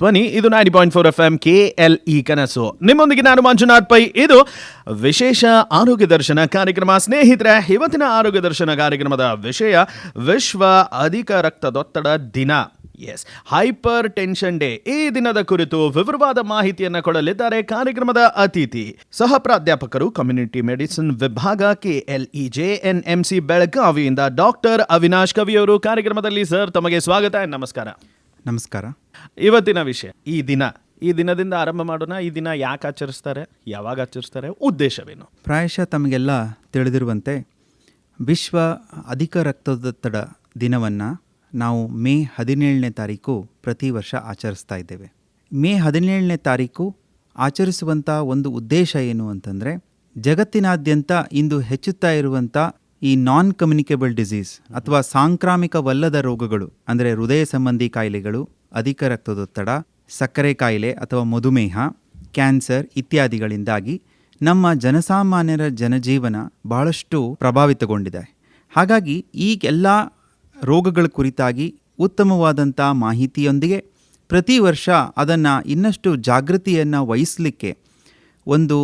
ಧ್ವನಿ. ಇದು ninety point four FM K L E E ಕನಸು. ನಿಮ್ಮೊಂದಿಗೆ ನಾನು ಮಂಜುನಾಥ್ ಪೈ. ಇದು ವಿಶೇಷ ಆರೋಗ್ಯ ದರ್ಶನ ಕಾರ್ಯಕ್ರಮ. ಸ್ನೇಹಿತರೆ, ಇವತ್ತಿನ ಆರೋಗ್ಯ ದರ್ಶನ ಕಾರ್ಯಕ್ರಮದ ವಿಷಯ ವಿಶ್ವ ಅಧಿಕ ರಕ್ತದೊತ್ತಡ ದಿನ. ಎಸ್ ಹೈಪರ್ ಟೆನ್ಷನ್ ಡೇ ಈ ದಿನದ ಕುರಿತು ವಿವರವಾದ ಮಾಹಿತಿಯನ್ನು ಕೊಡಲಿದ್ದಾರೆ ಕಾರ್ಯಕ್ರಮದ ಅತಿಥಿ. ಸಹ ಪ್ರಾಧ್ಯಾಪಕರು ಕಮ್ಯುನಿಟಿ ಮೆಡಿಸಿನ್ ವಿಭಾಗ KLE J N M C ಬೆಳಗಾವಿಯಿಂದ doctor Avinash ಕವಿಯವರು ಕಾರ್ಯಕ್ರಮದಲ್ಲಿ ಸರ್, ತಮಗೆ ಸ್ವಾಗತ. ನಮಸ್ಕಾರ. ನಮಸ್ಕಾರ. ಇವತ್ತಿನ ವಿಷಯ ಈ ದಿನ ಈ ದಿನದಿಂದ ಆರಂಭ ಮಾಡೋಣ ಈ ದಿನ ಯಾಕೆ ಆಚರಿಸ್ತಾರೆ ಯಾವಾಗ ಆಚರಿಸ್ತಾರೆ ಉದ್ದೇಶವೇನು? ಪ್ರಾಯಶಃ ತಮಗೆಲ್ಲ ತಿಳಿದಿರುವಂತೆ ವಿಶ್ವ ಅಧಿಕ ರಕ್ತದೊತ್ತಡ ದಿನವನ್ನು ನಾವು ಮೇ ಹದಿನೇಳನೇ ತಾರೀಕು ಪ್ರತಿ ವರ್ಷ ಆಚರಿಸ್ತಾ ಇದ್ದೇವೆ. ಮೇ ಹದಿನೇಳನೇ ತಾರೀಕು ಆಚರಿಸುವಂಥ ಒಂದು ಉದ್ದೇಶ ಏನು ಅಂತಂದರೆ ಜಗತ್ತಿನಾದ್ಯಂತ ಇಂದು ಹೆಚ್ಚುತ್ತಾ ಇರುವಂಥ ಈ ನಾನ್ ಕಮ್ಯುನಿಕೇಬಲ್ ಡಿಸೀಸ್ ಅಥವಾ ಸಾಂಕ್ರಾಮಿಕವಲ್ಲದ ರೋಗಗಳು, ಅಂದರೆ ಹೃದಯ ಸಂಬಂಧಿ ಕಾಯಿಲೆಗಳು, ಅಧಿಕ ರಕ್ತದೊತ್ತಡ, ಸಕ್ಕರೆ ಕಾಯಿಲೆ ಅಥವಾ ಮಧುಮೇಹ, ಕ್ಯಾನ್ಸರ್ ಇತ್ಯಾದಿಗಳಿಂದಾಗಿ ನಮ್ಮ ಜನಸಾಮಾನ್ಯರ ಜನಜೀವನ ಬಹಳಷ್ಟು ಪ್ರಭಾವಿತಗೊಂಡಿದೆ. ಹಾಗಾಗಿ ಈಗೆಲ್ಲ ರೋಗಗಳ ಕುರಿತಾಗಿ ಉತ್ತಮವಾದಂಥ ಮಾಹಿತಿಯೊಂದಿಗೆ ಪ್ರತಿ ವರ್ಷ ಅದನ್ನು ಇನ್ನಷ್ಟು ಜಾಗೃತಿಯನ್ನು ವಹಿಸಲಿಕ್ಕೆ ಒಂದು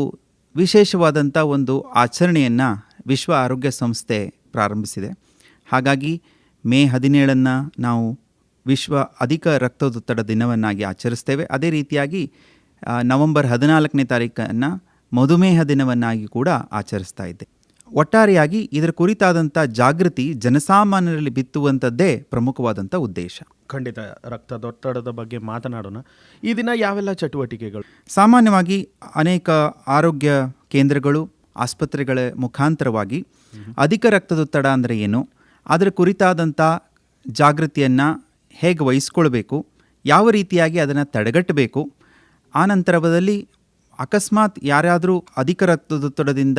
ವಿಶೇಷವಾದಂಥ ಒಂದು ಆಚರಣೆಯನ್ನು ವಿಶ್ವ ಆರೋಗ್ಯ ಸಂಸ್ಥೆ ಪ್ರಾರಂಭಿಸಿದೆ. ಹಾಗಾಗಿ ಮೇ ಹದಿನೇಳನ್ನು ನಾವು ವಿಶ್ವ ಅಧಿಕ ರಕ್ತದೊತ್ತಡ ದಿನವನ್ನಾಗಿ ಆಚರಿಸ್ತೇವೆ. ಅದೇ ರೀತಿಯಾಗಿ ನವೆಂಬರ್ ಹದಿನಾಲ್ಕನೇ ತಾರೀಕನ್ನು ಮಧುಮೇಹ ದಿನವನ್ನಾಗಿ ಕೂಡ ಆಚರಿಸ್ತಾ ಇದ್ದೆ. ಒಟ್ಟಾರೆಯಾಗಿ ಇದರ ಕುರಿತಾದಂಥ ಜಾಗೃತಿ ಜನಸಾಮಾನ್ಯರಲ್ಲಿ ಬಿತ್ತುವಂಥದ್ದೇ ಪ್ರಮುಖವಾದಂಥ ಉದ್ದೇಶ. ಖಂಡಿತ ರಕ್ತದೊತ್ತಡದ ಬಗ್ಗೆ ಮಾತನಾಡೋಣ. ಈ ದಿನ ಯಾವೆಲ್ಲ ಚಟುವಟಿಕೆಗಳು? ಸಾಮಾನ್ಯವಾಗಿ ಅನೇಕ ಆರೋಗ್ಯ ಕೇಂದ್ರಗಳು ಆಸ್ಪತ್ರೆಗಳ ಮುಖಾಂತರವಾಗಿ ಅಧಿಕ ರಕ್ತದೊತ್ತಡ ಅಂದರೆ ಏನು? ಅದರ ಕುರಿತಾದಂಥ ಜಾಗೃತಿಯನ್ನು ಹೇಗೆ ವಹಿಸ್ಕೊಳ್ಬೇಕು? ಯಾವ ರೀತಿಯಾಗಿ ಅದನ್ನು ತಡೆಗಟ್ಟಬೇಕು? ಆ ನಂತರದಲ್ಲಿ ಅಕಸ್ಮಾತ್ ಯಾರಾದರೂ ಅಧಿಕ ರಕ್ತದೊತ್ತಡದಿಂದ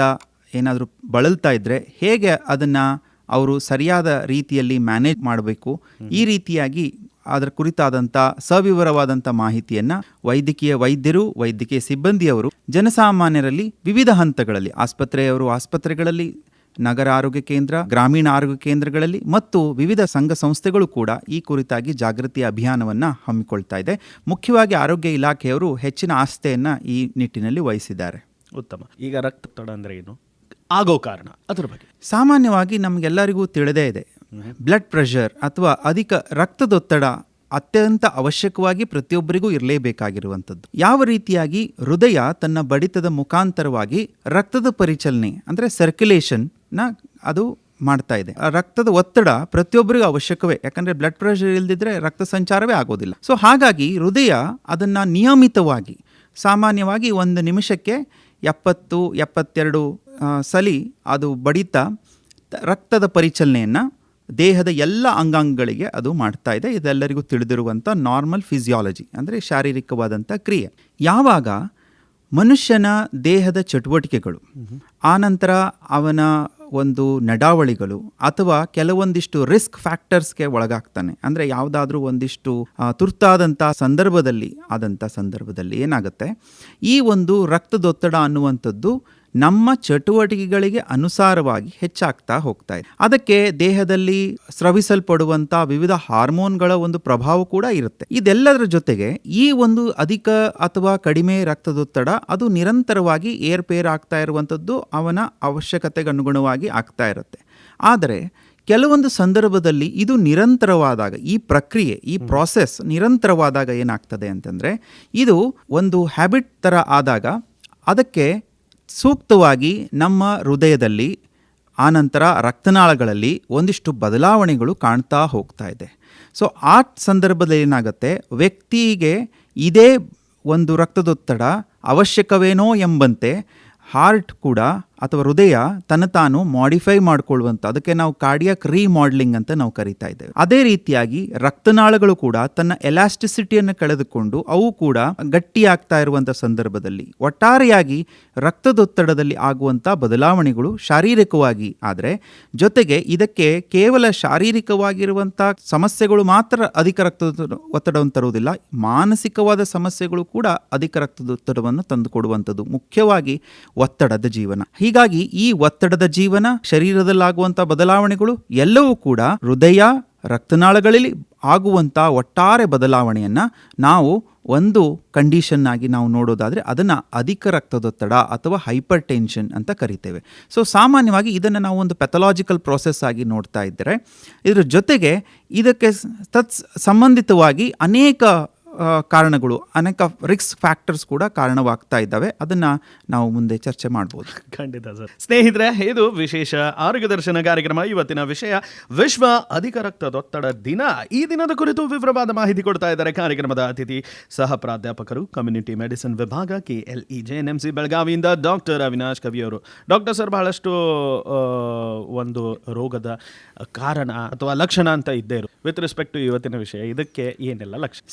ಏನಾದರೂ ಬಳಲ್ತಾ ಇದ್ದರೆ ಹೇಗೆ ಅದನ್ನು ಅವರು ಸರಿಯಾದ ರೀತಿಯಲ್ಲಿ ಮ್ಯಾನೇಜ್ ಮಾಡಬೇಕು? ಈ ರೀತಿಯಾಗಿ ಅದರ ಕುರಿತಾದಂಥ ಸವಿವರವಾದಂಥ ಮಾಹಿತಿಯನ್ನು ವೈದ್ಯಕೀಯ ವೈದ್ಯರು ವೈದ್ಯಕೀಯ ಸಿಬ್ಬಂದಿಯವರು ಜನಸಾಮಾನ್ಯರಲ್ಲಿ ವಿವಿಧ ಹಂತಗಳಲ್ಲಿ ಆಸ್ಪತ್ರೆಯವರು ಆಸ್ಪತ್ರೆಗಳಲ್ಲಿ ನಗರ ಆರೋಗ್ಯ ಕೇಂದ್ರ ಗ್ರಾಮೀಣ ಆರೋಗ್ಯ ಕೇಂದ್ರಗಳಲ್ಲಿ ಮತ್ತು ವಿವಿಧ ಸಂಘ ಸಂಸ್ಥೆಗಳು ಕೂಡ ಈ ಕುರಿತಾಗಿ ಜಾಗೃತಿ ಅಭಿಯಾನವನ್ನು ಹಮ್ಮಿಕೊಳ್ತಾ ಇದೆ. ಮುಖ್ಯವಾಗಿ ಆರೋಗ್ಯ ಇಲಾಖೆಯವರು ಹೆಚ್ಚಿನ ಆಸ್ತೆಯನ್ನು ಈ ನಿಟ್ಟಿನಲ್ಲಿ ವಹಿಸಿದ್ದಾರೆ. ಉತ್ತಮ. ಈಗ ರಕ್ತದೊತ್ತಡ ಅಂದರೆ ಏನು? ಆಗೋ ಕಾರಣ. ಅದರ ಬಗ್ಗೆ. ಸಾಮಾನ್ಯವಾಗಿ ನಮಗೆಲ್ಲರಿಗೂ ತಿಳಿದೇ ಇದೆ. ಬ್ಲಡ್ ಪ್ರೆಷರ್ ಅಥವಾ ಅಧಿಕ ರಕ್ತದೊತ್ತಡ ಅತ್ಯಂತ ಅವಶ್ಯಕವಾಗಿ ಪ್ರತಿಯೊಬ್ಬರಿಗೂ ಇರಲೇಬೇಕಾಗಿರುವಂಥದ್ದು. ಯಾವ ರೀತಿಯಾಗಿ ಹೃದಯ ತನ್ನ ಬಡಿತದ ಮುಖಾಂತರವಾಗಿ ರಕ್ತದ ಪರಿಚಲನೆ, ಅಂದರೆ ಸರ್ಕ್ಯುಲೇಷನ್ನ ಅದು ಮಾಡ್ತಾ ಇದೆ. ರಕ್ತದ ಒತ್ತಡ ಪ್ರತಿಯೊಬ್ಬರಿಗೂ ಅವಶ್ಯಕವೇ, ಯಾಕಂದ್ರೆ ಬ್ಲಡ್ ಪ್ರೆಷರ್ ಇಲ್ದಿದ್ರೆ ರಕ್ತ ಸಂಚಾರವೇ ಆಗೋದಿಲ್ಲ. ಸೊ ಹಾಗಾಗಿ ಹೃದಯ ಅದನ್ನ ನಿಯಮಿತವಾಗಿ, ಸಾಮಾನ್ಯವಾಗಿ ಒಂದು ನಿಮಿಷಕ್ಕೆ ಎಪ್ಪತ್ತು, ಎಪ್ಪತ್ತೆರಡು ಸಲಿ ಅದು ಬಡಿತ ರಕ್ತದ ಪರಿಚಲನೆಯನ್ನು ದೇಹದ ಎಲ್ಲ ಅಂಗಾಂಗಗಳಿಗೆ ಅದು ಮಾಡ್ತಾ ಇದೆ. ಇದೆಲ್ಲರಿಗೂ ತಿಳಿದಿರುವಂಥ ನಾರ್ಮಲ್ ಫಿಸಿಯಾಲಜಿ ಅಂದರೆ ಶಾರೀರಿಕವಾದಂಥ ಕ್ರಿಯೆ. ಯಾವಾಗ ಮನುಷ್ಯನ ದೇಹದ ಚಟುವಟಿಕೆಗಳು ಆನಂತರ ಅವನ ಒಂದು ನಡಾವಳಿಗಳು ಅಥವಾ ಕೆಲವೊಂದಿಷ್ಟು ರಿಸ್ಕ್ ಫ್ಯಾಕ್ಟರ್ಸ್ಗೆ ಒಳಗಾಗ್ತಾನೆ. ಅಂದರೆ ಯಾವುದಾದ್ರೂ ಒಂದಿಷ್ಟು ತುರ್ತಾದಂಥ ಸಂದರ್ಭದಲ್ಲಿ, ಆದಂಥ ಸಂದರ್ಭದಲ್ಲಿ ಏನಾಗುತ್ತೆ? ಈ ಒಂದು ರಕ್ತದೊತ್ತಡ ಅನ್ನುವಂಥದ್ದು ನಮ್ಮ ಚಟುವಟಿಕೆಗಳಿಗೆ ಅನುಸಾರವಾಗಿ ಹೆಚ್ಚಾಗ್ತಾ ಹೋಗ್ತಾ ಇದೆ. ಅದಕ್ಕೆ ದೇಹದಲ್ಲಿ ಸ್ರವಿಸಲ್ಪಡುವಂಥ ವಿವಿಧ ಹಾರ್ಮೋನ್ಗಳ ಒಂದು ಪ್ರಭಾವ ಕೂಡ ಇರುತ್ತೆ. ಇದೆಲ್ಲದರ ಜೊತೆಗೆ ಈ ಒಂದು ಅಧಿಕ ಅಥವಾ ಕಡಿಮೆ ರಕ್ತದೊತ್ತಡ ಅದು ನಿರಂತರವಾಗಿ ಏರ್ಪೇರ್ ಆಗ್ತಾ ಇರುವಂಥದ್ದು ಅವನ ಅವಶ್ಯಕತೆಗೆ ಅನುಗುಣವಾಗಿ ಆಗ್ತಾ ಇರುತ್ತೆ. ಆದರೆ ಕೆಲವೊಂದು ಸಂದರ್ಭದಲ್ಲಿ ಇದು ನಿರಂತರವಾದಾಗ ಈ ಪ್ರಕ್ರಿಯೆ ಈ ಪ್ರಾಸೆಸ್ ನಿರಂತರವಾದಾಗ ಏನಾಗ್ತದೆ ಅಂತಂದರೆ ಇದು ಒಂದು ಹ್ಯಾಬಿಟ್ ಥರ ಆದಾಗ ಅದಕ್ಕೆ ಸೂಕ್ತವಾಗಿ ನಮ್ಮ ಹೃದಯದಲ್ಲಿ, ಆನಂತರ ರಕ್ತನಾಳಗಳಲ್ಲಿ ಒಂದಿಷ್ಟು ಬದಲಾವಣೆಗಳು ಕಾಣ್ತಾ ಹೋಗ್ತಾ ಇದೆ. ಸೊ ಆ ಸಂದರ್ಭದಲ್ಲಿ ಏನಾಗುತ್ತೆ? ವ್ಯಕ್ತಿಗೆ ಇದೇ ಒಂದು ರಕ್ತದೊತ್ತಡ ಅವಶ್ಯಕವೇನೋ ಎಂಬಂತೆ ಹಾರ್ಟ್ ಕೂಡ ಅಥವಾ ಹೃದಯ ತನ್ನ ತಾನು ಮಾಡಿಫೈ ಮಾಡ್ಕೊಳ್ಳುವಂಥ ಅದಕ್ಕೆ ನಾವು ಕಾರ್ಡಿಯಾಕ್ ರೀಮಾಡ್ಲಿಂಗ್ ಅಂತ ನಾವು ಕರಿತಾ ಇದ್ದೇವೆ. ಅದೇ ರೀತಿಯಾಗಿ ರಕ್ತನಾಳಗಳು ಕೂಡ ತನ್ನ ಎಲಾಸ್ಟಿಸಿಟಿಯನ್ನು ಕಳೆದುಕೊಂಡು ಅವು ಕೂಡ ಗಟ್ಟಿಯಾಗ್ತಾ ಇರುವಂಥ ಸಂದರ್ಭದಲ್ಲಿ, ಒಟ್ಟಾರೆಯಾಗಿ ರಕ್ತದೊತ್ತಡದಲ್ಲಿ ಆಗುವಂಥ ಬದಲಾವಣೆಗಳು ಶಾರೀರಿಕವಾಗಿ ಆದರೆ, ಜೊತೆಗೆ ಇದಕ್ಕೆ ಕೇವಲ ಶಾರೀರಿಕವಾಗಿರುವಂಥ ಸಮಸ್ಯೆಗಳು ಮಾತ್ರ ಅಧಿಕ ರಕ್ತದ ಒತ್ತಡವನ್ನು ತರುವುದಿಲ್ಲ, ಮಾನಸಿಕವಾದ ಸಮಸ್ಯೆಗಳು ಕೂಡ ಅಧಿಕ ರಕ್ತದೊತ್ತಡವನ್ನು ತಂದುಕೊಡುವಂಥದ್ದು ಮುಖ್ಯವಾಗಿ ಒತ್ತಡದ ಜೀವನ. ಹೀಗಾಗಿ ಈ ಒತ್ತಡದ ಜೀವನ ಶರೀರದಲ್ಲಾಗುವಂಥ ಬದಲಾವಣೆಗಳು ಎಲ್ಲವೂ ಕೂಡ ಹೃದಯ, ರಕ್ತನಾಳಗಳಲ್ಲಿ ಆಗುವಂಥ ಒಟ್ಟಾರೆ ಬದಲಾವಣೆಯನ್ನು ನಾವು ಒಂದು ಕಂಡೀಷನ್ ಆಗಿ ನಾವು ನೋಡೋದಾದರೆ ಅದನ್ನು ಅಧಿಕ ರಕ್ತದೊತ್ತಡ ಅಥವಾ ಹೈಪರ್ ಟೆನ್ಷನ್ ಅಂತ ಕರಿತೇವೆ. ಸೊ ಸಾಮಾನ್ಯವಾಗಿ ಇದನ್ನು ನಾವು ಒಂದು ಪೆಥಲಾಜಿಕಲ್ ಪ್ರೋಸೆಸ್ ಆಗಿ ನೋಡ್ತಾ ಇದ್ದರೆ, ಇದರ ಜೊತೆಗೆ ಇದಕ್ಕೆ ತತ್ ಸಂಬಂಧಿತವಾಗಿ ಅನೇಕ ಕಾರಣಗಳು ಅನೇಕ ರಿಸ್ಕ್ ಫ್ಯಾಕ್ಟರ್ಸ್ ಕೂಡ ಕಾರಣವಾಗ್ತಾ ಇದ್ದಾವೆ. ಅದನ್ನು ನಾವು ಮುಂದೆ ಚರ್ಚೆ ಮಾಡ್ಬೋದು. ಖಂಡಿತ ಸರ್. ಸ್ನೇಹಿತರೆ ಇದು ವಿಶೇಷ ಆರೋಗ್ಯ ದರ್ಶನ ಕಾರ್ಯಕ್ರಮ. ಇವತ್ತಿನ ವಿಷಯ ವಿಶ್ವ ಅಧಿಕ ರಕ್ತದೊತ್ತಡ ದಿನ. ಈ ದಿನದ ಕುರಿತು ವಿವರವಾದ ಮಾಹಿತಿ ಕೊಡ್ತಾ ಇದ್ದಾರೆ ಕಾರ್ಯಕ್ರಮದ ಅತಿಥಿ ಸಹ ಪ್ರಾಧ್ಯಾಪಕರು ಕಮ್ಯುನಿಟಿ ಮೆಡಿಸಿನ್ ವಿಭಾಗ K L E J N M C ಬೆಳಗಾವಿಯಿಂದ doctor Avinash ಕವಿಯವರು ಡಾಕ್ಟರ್ ಸರ್ ಬಹಳಷ್ಟು ಒಂದು ರೋಗದ ಕಾರಣ ಅಥವಾ ಲಕ್ಷಣ ಅಂತ ಇದ್ದೇ ಇರು ವಿತ್ ರೆಸ್ಪೆಕ್ಟ್ ಟು ಇವತ್ತಿನ ವಿಷಯ ಇದಕ್ಕೆ ಏನೆಲ್ಲ ಲಕ್ಷಣ?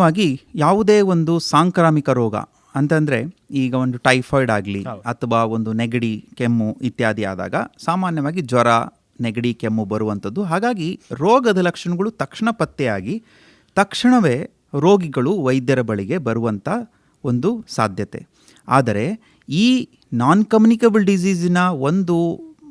ಸಾಮಾನ್ಯವಾಗಿ ಯಾವುದೇ ಒಂದು ಸಾಂಕ್ರಾಮಿಕ ರೋಗ ಅಂತಂದರೆ ಈಗ ಒಂದು ಟೈಫಾಯ್ಡ್ ಆಗಲಿ ಅಥವಾ ಒಂದು ನೆಗಡಿ ಕೆಮ್ಮು ಇತ್ಯಾದಿ ಆದಾಗ ಸಾಮಾನ್ಯವಾಗಿ ಜ್ವರ ನೆಗಡಿ ಕೆಮ್ಮು ಬರುವಂಥದ್ದು. ಹಾಗಾಗಿ ರೋಗದ ಲಕ್ಷಣಗಳು ತಕ್ಷಣ ಪತ್ತೆಯಾಗಿ ತಕ್ಷಣವೇ ರೋಗಿಗಳು ವೈದ್ಯರ ಬಳಿಗೆ ಬರುವಂಥ ಒಂದು ಸಾಧ್ಯತೆ. ಆದರೆ ಈ ನಾನ್ ಕಮ್ಯುನಿಕಬಲ್ ಡಿಸೀಸಿನ ಒಂದು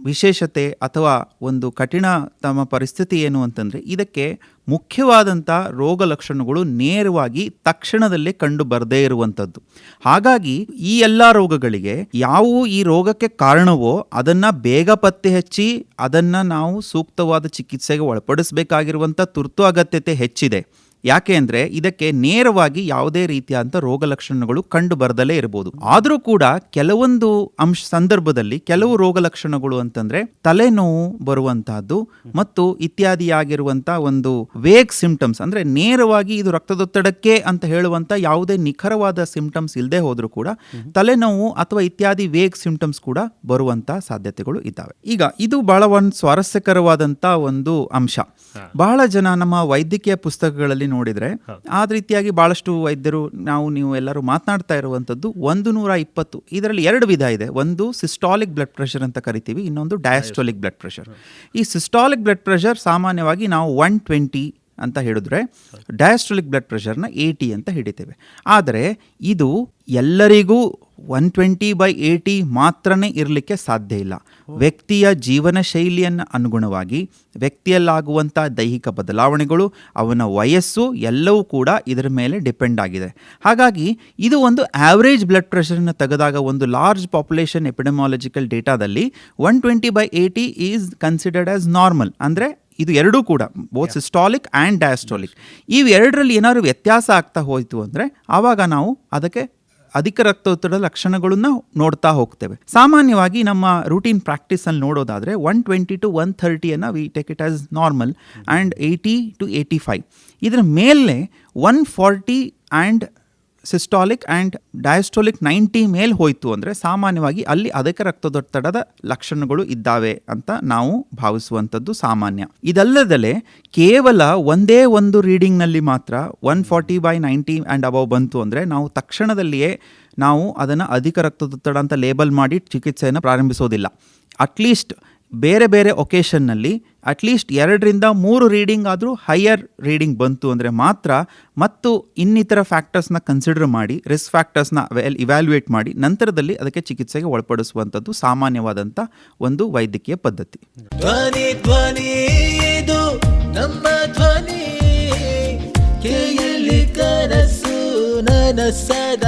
ವಿಶೇಷತೆ ಅಥವಾ ಒಂದು ಕಠಿಣ ತಮ್ಮ ಪರಿಸ್ಥಿತಿ ಏನು ಅಂತಂದರೆ ಇದಕ್ಕೆ ಮುಖ್ಯವಾದಂಥ ರೋಗ ಲಕ್ಷಣಗಳು ನೇರವಾಗಿ ತಕ್ಷಣದಲ್ಲೇ ಕಂಡು ಬರದೇ ಇರುವಂಥದ್ದು ಹಾಗಾಗಿ ಈ ಎಲ್ಲ ರೋಗಗಳಿಗೆ ಯಾವುವು ಈ ರೋಗಕ್ಕೆ ಕಾರಣವೋ ಅದನ್ನು ಬೇಗ ಪತ್ತೆ ಹಚ್ಚಿ ಅದನ್ನು ನಾವು ಸೂಕ್ತವಾದ ಚಿಕಿತ್ಸೆಗೆ ಒಳಪಡಿಸಬೇಕಾಗಿರುವಂಥ ತುರ್ತು ಅಗತ್ಯತೆ ಹೆಚ್ಚಿದೆ. ಯಾಕೆ ಅಂದರೆ ಇದಕ್ಕೆ ನೇರವಾಗಿ ಯಾವುದೇ ರೀತಿಯಾದಂಥ ರೋಗ ಲಕ್ಷಣಗಳು ಕಂಡು ಬರದಲ್ಲೇ ಇರಬಹುದು ಆದರೂ ಕೂಡ ಕೆಲವೊಂದು ಅಂಶ ಸಂದರ್ಭದಲ್ಲಿ ಕೆಲವು ರೋಗ ಲಕ್ಷಣಗಳು ಅಂತಂದ್ರೆ ತಲೆನೋವು ಬರುವಂತಹದ್ದು ಮತ್ತು ಇತ್ಯಾದಿಯಾಗಿರುವಂಥ ಒಂದು ವೇಗ್ ಸಿಂಪ್ಟಮ್ಸ್ ಅಂದ್ರೆ ನೇರವಾಗಿ ಇದು ರಕ್ತದೊತ್ತಡಕ್ಕೆ ಅಂತ ಹೇಳುವಂತ ಯಾವುದೇ ನಿಖರವಾದ ಸಿಂಪ್ಟಮ್ಸ್ ಇಲ್ಲದೆ ಹೋದರೂ ಕೂಡ ತಲೆನೋವು ಅಥವಾ ಇತ್ಯಾದಿ ವೇಗ್ ಸಿಂಪ್ಟಮ್ಸ್ ಕೂಡ ಬರುವಂತಹ ಸಾಧ್ಯತೆಗಳು ಇದ್ದಾವೆ. ಈಗ ಇದು ಬಹಳ ಒಂದು ಸ್ವಾರಸ್ಯಕರವಾದಂಥ ಒಂದು ಅಂಶ. ಬಹಳ ಜನ ನಮ್ಮ ವೈದ್ಯಕೀಯ ಪುಸ್ತಕಗಳಲ್ಲಿ ನೋಡಿದ್ರೆ ಆ ರೀತಿಯಾಗಿ ಬಹಳಷ್ಟು ವೈದ್ಯರು ನಾವು ನೀವು ಎಲ್ಲರೂ ಮಾತನಾಡ್ತಾ ಇರುವಂಥದ್ದು ಒಂದು ನೂರ ಇಪ್ಪತ್ತು ಇದರಲ್ಲಿ ಎರಡು ವಿಧ ಇದೆ. ಒಂದು ಸಿಸ್ಟಾಲಿಕ್ ಬ್ಲಡ್ ಪ್ರೆಷರ್ ಅಂತ ಕರಿತೀವಿ ಇನ್ನೊಂದು ಡಯಾಸ್ಟೋಲಿಕ್ ಬ್ಲಡ್ ಪ್ರೆಷರ್ ಈ ಸಿಸ್ಟಾಲಿಕ್ ಬ್ಲಡ್ ಪ್ರೆಷರ್ ಸಾಮಾನ್ಯವಾಗಿ ನಾವು ಒನ್ ಟ್ವೆಂಟಿ ಅಂತ ಹೇಳಿದ್ರೆ ಡಯಾಸ್ಟ್ರಲಿಕ್ ಬ್ಲಡ್ ಪ್ರೆಷರ್ನ ಏಯ್ಟಿ ಅಂತ ಹಿಡಿತೇವೆ. ಆದರೆ ಇದು ಎಲ್ಲರಿಗೂ ಒನ್ ಟ್ವೆಂಟಿ ಬೈ ಏಯ್ಟಿ ಮಾತ್ರನೇ ಇರಲಿಕ್ಕೆ ಸಾಧ್ಯ ಇಲ್ಲ. ವ್ಯಕ್ತಿಯ ಜೀವನ ಶೈಲಿಯನ್ನು ಅನುಗುಣವಾಗಿ ವ್ಯಕ್ತಿಯಲ್ಲಾಗುವಂಥ ದೈಹಿಕ ಬದಲಾವಣೆಗಳು, ಅವನ ವಯಸ್ಸು ಎಲ್ಲವೂ ಕೂಡ ಇದರ ಮೇಲೆ ಡಿಪೆಂಡ್ ಆಗಿದೆ. ಹಾಗಾಗಿ ಇದು ಒಂದು ಆ್ಯಾವ್ರೇಜ್ ಬ್ಲಡ್ ಪ್ರೆಷರನ್ನು ತೆಗೆದಾಗ ಒಂದು ಲಾರ್ಜ್ ಪಾಪ್ಯುಲೇಷನ್ ಎಪಿಡೆಮಾಲಜಿಕಲ್ ಡೇಟಾದಲ್ಲಿ one twenty by eighty is considered as normal ಅಂದರೆ ಇದು ಎರಡೂ ಕೂಡ ಬೋತ್ ಸಿಸ್ಟಾಲಿಕ್ ಆ್ಯಂಡ್ ಡಯಾಸ್ಟಾಲಿಕ್ ಇವೆರಡರಲ್ಲಿ ಎರಡರಲ್ಲಿ ಏನಾದ್ರು ವ್ಯತ್ಯಾಸ ಆಗ್ತಾ ಹೋಯಿತು ಅಂದರೆ ಆವಾಗ ನಾವು ಅದಕ್ಕೆ ಅಧಿಕ ರಕ್ತೊತ್ತಡದ ಲಕ್ಷಣಗಳನ್ನು ನೋಡ್ತಾ ಹೋಗ್ತೇವೆ. ಸಾಮಾನ್ಯವಾಗಿ ನಮ್ಮ ರೂಟೀನ್ ಪ್ರಾಕ್ಟೀಸಲ್ಲಿ ನೋಡೋದಾದರೆ one twenty to one ಥರ್ಟಿಯನ್ನು we take it as normal and eighty to eighty five ಇದರ ಮೇಲೆ one forty and systolic and diastolic ninety ಮೇಲೆ ಹೋಯಿತು ಅಂದರೆ ಸಾಮಾನ್ಯವಾಗಿ ಅಲ್ಲಿ ಅಧಿಕ ರಕ್ತದೊತ್ತಡದ ಲಕ್ಷಣಗಳು ಇದ್ದಾವೆ ಅಂತ ನಾವು ಭಾವಿಸುವಂಥದ್ದು ಸಾಮಾನ್ಯ. ಇದಲ್ಲದಲೇ ಕೇವಲ ಒಂದೇ ಒಂದು ರೀಡಿಂಗ್ನಲ್ಲಿ ಮಾತ್ರ one forty by ninety and above ಬಂತು ಅಂದರೆ ನಾವು ತಕ್ಷಣದಲ್ಲಿಯೇ ನಾವು ಅದನ್ನು ಅಧಿಕ ರಕ್ತದೊತ್ತಡ ಅಂತ ಲೇಬಲ್ ಮಾಡಿ ಚಿಕಿತ್ಸೆಯನ್ನು ಪ್ರಾರಂಭಿಸೋದಿಲ್ಲ. ಅಟ್ಲೀಸ್ಟ್ ಬೇರೆ ಬೇರೆ ಒಕೇಶನ್ನಲ್ಲಿ ಅಟ್ಲೀಸ್ಟ್ ಎರಡರಿಂದ ಮೂರು ರೀಡಿಂಗ್ ಆದರೂ ಹೈಯರ್ ರೀಡಿಂಗ್ ಬಂತು ಅಂದರೆ ಮಾತ್ರ ಮತ್ತು ಇನ್ನಿತರ ಫ್ಯಾಕ್ಟರ್ಸ್ನ ಕನ್ಸಿಡರ್ ಮಾಡಿ ರಿಸ್ಕ್ ಫ್ಯಾಕ್ಟರ್ಸ್ನ ಇವ್ಯಾಲ್ಯೂಯೇಟ್ ಮಾಡಿ, ನಂತರದಲ್ಲಿ ಅದಕ್ಕೆ ಚಿಕಿತ್ಸೆಗೆ ಒಳಪಡಿಸುವಂಥದ್ದು ಸಾಮಾನ್ಯವಾದಂಥ ಒಂದು ವೈದ್ಯಕೀಯ ಪದ್ಧತಿ. ಧ್ವನಿ ಧ್ವನಿ ನಮ್ಮ ಧ್ವನಿ. ಕೇಳಿ ಕನಸು ನನಸದ